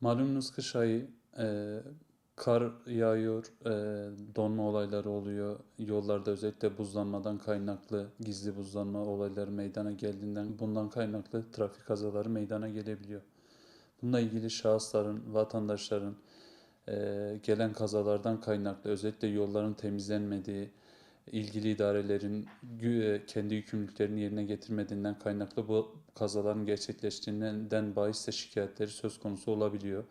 Malumunuz kış ayı, e, kar yağıyor, e, donma olayları oluyor. Yollarda özellikle buzlanmadan kaynaklı gizli buzlanma olayları meydana geldiğinden bundan kaynaklı trafik kazaları meydana gelebiliyor. Bununla ilgili şahısların, vatandaşların e, gelen kazalardan kaynaklı özellikle yolların temizlenmediği, ilgili idarelerin e, kendi yükümlülüklerini yerine getirmediğinden kaynaklı bu kazaların gerçekleştiğinden bahis de şikayetleri söz konusu olabiliyor.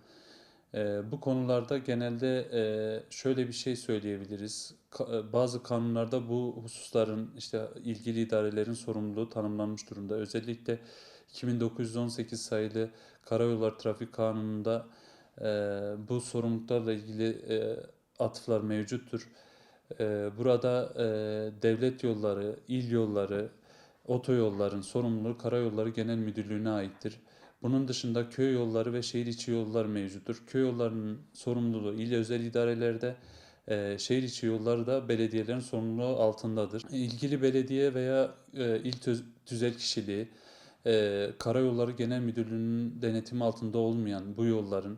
Ee, bu konularda genelde e, şöyle bir şey söyleyebiliriz. E, bazı kanunlarda bu hususların işte ilgili idarelerin sorumluluğu tanımlanmış durumda. Özellikle 2918 sayılı Karayolları Trafik Kanunu'nda e, bu sorumluluklarla ilgili e, atıflar mevcuttur. E, burada e, devlet yolları, il yolları, otoyolların sorumluluğu Karayolları Genel Müdürlüğü'ne aittir. Bunun dışında köy yolları ve şehir içi yollar mevcuttur. Köy yollarının sorumluluğu il özel idarelerde, e, şehir içi yolları da belediyelerin sorumluluğu altındadır. İlgili belediye veya e, il tüz- tüzel kişiliği, Karayolları Genel Müdürlüğü'nün denetimi altında olmayan bu yolların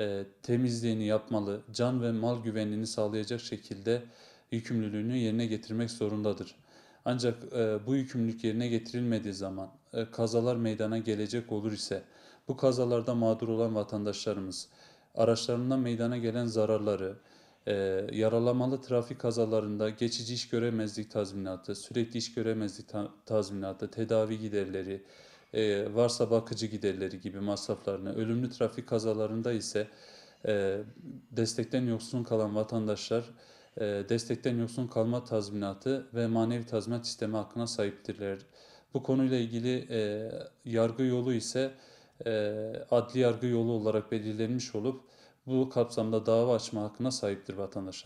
e, temizliğini yapmalı, can ve mal güvenliğini sağlayacak şekilde yükümlülüğünü yerine getirmek zorundadır. Ancak e, bu yükümlülük yerine getirilmediği zaman e, kazalar meydana gelecek olur ise bu kazalarda mağdur olan vatandaşlarımız araçlarından meydana gelen zararları, e, yaralamalı trafik kazalarında geçici iş göremezlik tazminatı, sürekli iş göremezlik ta- tazminatı, tedavi giderleri, e, varsa bakıcı giderleri gibi masraflarını, ölümlü trafik kazalarında ise e, destekten yoksun kalan vatandaşlar e, destekten yoksun kalma tazminatı ve manevi tazminat isteme hakkına sahiptirler. Bu konuyla ilgili e, yargı yolu ise e, adli yargı yolu olarak belirlenmiş olup bu kapsamda dava açma hakkına sahiptir vatandaşlarımız.